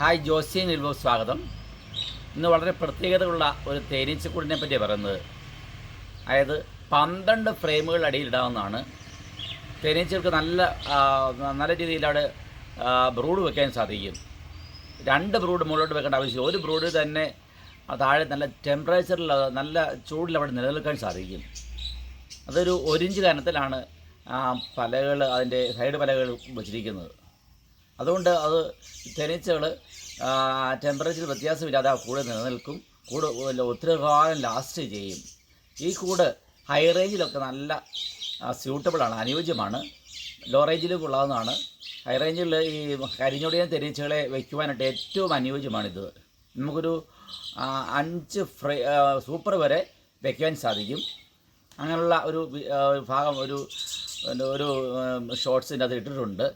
Hi Josy നിൽവോ സ്വാഗതം. ഇന്ന് വളരെ പ്രത്യേകതയുള്ള ഒരു തേനീച്ചക്കൂടിനെ പറ്റിയാണ് പറയുന്നത്. അതായത് പന്ത്രണ്ട് ഫ്രെയിമുകൾ അടിയിലിടാവുന്നതാണ് തേനീച്ചകൾക്ക് നല്ല നല്ല രീതിയിൽ അവിടെ ബ്രൂഡ് വെക്കാൻ സാധിക്കും. രണ്ട് ബ്രൂഡ് മുകളിലോട്ട് വെക്കേണ്ട ആവശ്യം ഒരു ബ്രൂഡ് തന്നെ താഴെ നല്ല ടെമ്പറേച്ചറിൽ നല്ല ചൂടിൽ അവിടെ നിലനിൽക്കാൻ സാധിക്കും. അതൊരു ഒരിഞ്ച് കനത്തിലാണ് പലകൾ അതിന്റെ സൈഡ് പലകൾ വെച്ചിരിക്കുന്നത്. അതുകൊണ്ട് അത് തേനീച്ചകൾ ടെമ്പറേച്ചർ വ്യത്യാസമില്ലാതെ ആ കൂട് നിലനിൽക്കും. കൂട് ഒത്തിരി കാലം ലാസ്റ്റ് ചെയ്യും. ഈ കൂട് ഹൈ റേഞ്ചിലൊക്കെ നല്ല സ്യൂട്ടബിളാണ് അനുയോജ്യമാണ്. ലോ റേഞ്ചിലും ഉള്ളതെന്നാണ് ഹൈ റേഞ്ചിൽ ഈ കരിഞ്ഞൊടിയൻ തേനീച്ചകളെ വയ്ക്കുവാനായിട്ട് ഏറ്റവും അനുയോജ്യമാണിത് നമുക്കൊരു അഞ്ച് ഫ്രൈ സൂപ്പർ വരെ വയ്ക്കുവാൻ സാധിക്കും. അങ്ങനെയുള്ള ഒരു ഭാഗം ഒരു ഒരു ഷോർട്സിന്റെ അത് ഇട്ടിട്ടുണ്ട്.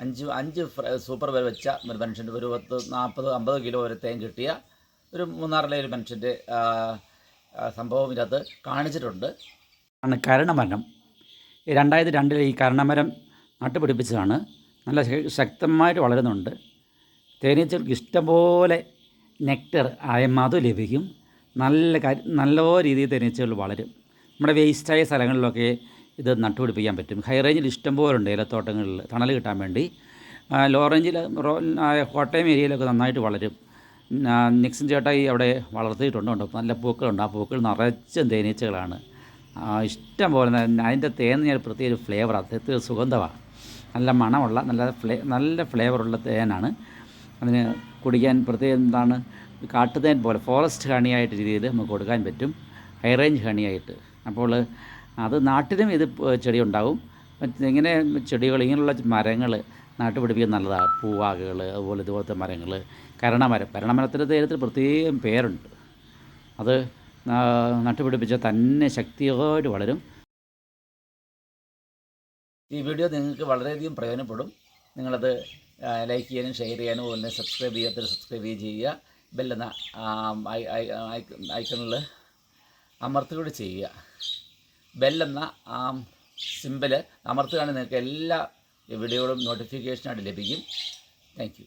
അഞ്ച് അഞ്ച് സൂപ്പർ വരെ വെച്ച ഒരു മനുഷ്യന്റെ ഒരു പത്ത് നാൽപ്പത് അമ്പത് കിലോ വരെ തേൻ കിട്ടിയ ഒരു മൂന്നാറിലെ ഒരു മനുഷ്യന്റെ സംഭവം ഇതിനകത്ത് കാണിച്ചിട്ടുണ്ട്. ആണ് കരണമരം. രണ്ടായിരത്തി രണ്ടിൽ ഈ കരണമരം നട്ടുപിടിപ്പിച്ചതാണ്. നല്ല ശക്തമായിട്ട് വളരുന്നുണ്ട്. തേനീച്ചകൾക്ക് ഇഷ്ടംപോലെ നെക്ടർ ആയ മധു ലഭിക്കും. നല്ല നല്ല രീതിയിൽ തേനീച്ചകൾ വളരും. നമ്മുടെ വേസ്റ്റായ സ്ഥലങ്ങളിലൊക്കെ ഇത് നട്ടുപിടിപ്പിക്കാൻ പറ്റും. ഹൈ റേഞ്ചിൽ ഇഷ്ടംപോലെ ഉണ്ട് ഇലത്തോട്ടങ്ങളിൽ തണൽ കിട്ടാൻ വേണ്ടി. ലോ റേഞ്ചിൽ കോട്ടയം ഏരിയയിലൊക്കെ നന്നായിട്ട് വളരും. ആ, നിക്സൺ ചേട്ടായി അവിടെ വളർത്തിയിട്ടുണ്ട് ഉണ്ട് നല്ല പൂക്കളുണ്ട്. ആ പൂക്കൾ നിറച്ച തേനീച്ചകളാണ്. ഇഷ്ടം പോലെ അതിന്റെ തേൻ ഞാൻ പ്രത്യേക ഫ്ലേവറാണ് പ്രത്യേക സുഗന്ധമാണ് നല്ല മണമുള്ള നല്ല ഫ്ലേ നല്ല ഫ്ലേവറുള്ള തേനാണ്. അതിന് കുടിക്കാൻ പ്രത്യേകം എന്താണ്? കാട്ടുതേൻ പോലെ ഫോറസ്റ്റ് ഹണിയായിട്ട് രീതിയിൽ നമുക്ക് കൊടുക്കാൻ പറ്റും. ഹൈ റേഞ്ച് ഹണിയായിട്ട്. അപ്പോൾ അത് നാട്ടിലും ഇത് ചെടി ഉണ്ടാവും ഇങ്ങനെ ചെടികൾ ഇങ്ങനെയുള്ള മരങ്ങൾ നാട്ടുപിടിപ്പിക്കാൻ നല്ലതാണ് പൂവാകകൾ അതുപോലെ ഇതുപോലത്തെ മരങ്ങൾ. കരണമരം. കരണമരത്തിന്റെ തേരത്തിൽ പ്രത്യേകം പേരുണ്ട്. അത് നട്ടു നട്ടുപിടിപ്പിച്ചാൽ തന്നെ ശക്തിയോട് വളരും. ഈ വീഡിയോ നിങ്ങൾക്ക് വളരെയധികം പ്രയോജനപ്പെടും. നിങ്ങളത് ലൈക്ക് ചെയ്യാനും ഷെയർ ചെയ്യാനും അതുപോലെ സബ്സ്ക്രൈബ് ചെയ്യാത്ത സബ്സ്ക്രൈബ് ചെയ്യുക. ബെല്ലെന്ന ഐക്കണിൽ അമർത്തുകൂടി ചെയ്യുക. ബെല്ലെന്ന ആ സിമ്പിൾ അമർത്തുകയാണെങ്കിൽ നിങ്ങൾക്ക് എല്ലാ വീഡിയോകളും നോട്ടിഫിക്കേഷനായിട്ട് ലഭിക്കും. താങ്ക്